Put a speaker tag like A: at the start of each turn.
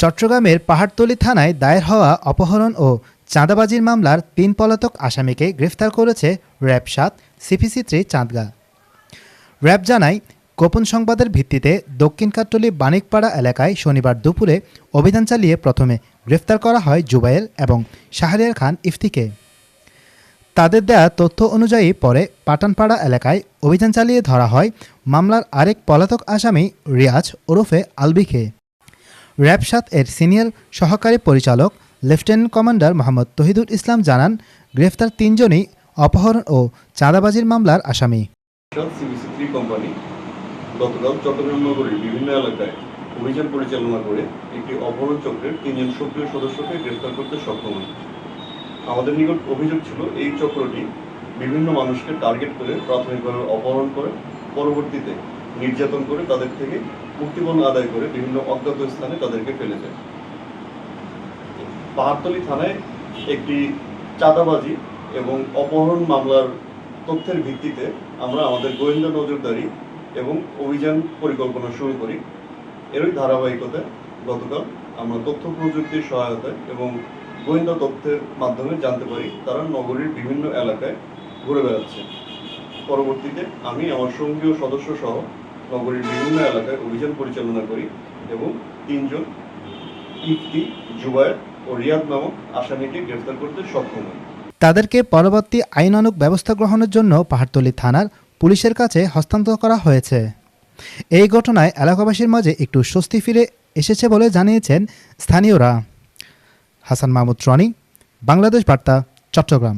A: চট্টগ্রামের পাহাড়তলী থানায় দায়ের হওয়া অপহরণ ও চাঁদাবাজির মামলার তিন পলাতক আসামিকে গ্রেফতার করেছে র্যাব সাত, সিপিসি থ্রি, চাঁদগা। র্যাব জানায়, গোপন সংবাদের ভিত্তিতে দক্ষিণ কাট্টলি বানিকপাড়া এলাকায় শনিবার দুপুরে অভিযান চালিয়ে প্রথমে গ্রেফতার করা হয় জুবায়েল এবং শাহরিয়ার খান ইফতিকে। তাদের দেয়া তথ্য অনুযায়ী পরে পাটানপাড়া এলাকায় অভিযান চালিয়ে ধরা হয় মামলার আরেক পলাতক আসামি রিয়াজ ওরফে আলবিকে। র্যাব সাত এর সিনিয়র সহকারী পরিচালক লেফটেন্যান্ট কমান্ডার মোহাম্মদ তহিদুল ইসলাম জানান, গ্রেফতার তিনজনই অপহরণ ও চাঁদাবাজির মামলার আসামি।
B: গতকাল চট্টগ্রাম নগরীর বিভিন্ন এলাকায় অভিযান পরিচালনা করে একটি অপহরণ চক্রের তিনজন সক্রিয় সদস্যকে গ্রেফতার করতে সক্ষম হয় আমাদের নিকট অভিযোগ ছিল, এই চক্রটি বিভিন্ন মানুষকে টার্গেট করে প্রাথমিকভাবে অপহরণ করে, পরবর্তীতে নির্যাতন করে তাদের থেকে মুক্তিপণ আদায় করে বিভিন্ন অজ্ঞাত স্থানে তাদেরকে ফেলে যায় পাহাড়তলী থানায় একটি চাঁদাবাজি এবং অপহরণ মামলার তথ্যের ভিত্তিতে আমরা আমাদের গোয়েন্দা নজরদারি এবং অভিযান পরিকল্পনা শুরু করি। এরই ধারাবাহিকতায় গতকাল আমরা তথ্য প্রযুক্তির সহায়তায় এবং গোয়েন্দা তথ্যের মাধ্যমে জানতে পারি তারা নগরীর বিভিন্ন এলাকায় ঘুরে বেড়াচ্ছে। পরবর্তীতে আমি আমার সঙ্গীয় সদস্য সহ নগরীর বিভিন্ন এলাকায় অভিযান পরিচালনা করি এবং তিনজন ইফতি, জুবায়ের ও রিয়াদ নামক আসামিকে গ্রেফতার করতে সক্ষম হই।
A: তাদেরকে পরবর্তী আইনানুগ ব্যবস্থা গ্রহণের জন্য পাহাড়তলী থানার পুলিশের কাছে হস্তান্তর করা হয়েছে। এই ঘটনায় এলাকাবাসীর মাঝে একটু স্বস্তি ফিরে এসেছে বলে জানিয়েছেন স্থানীয়রা। হাসান মাহমুদ রনি, বাংলাদেশ বার্তা, চট্টগ্রাম।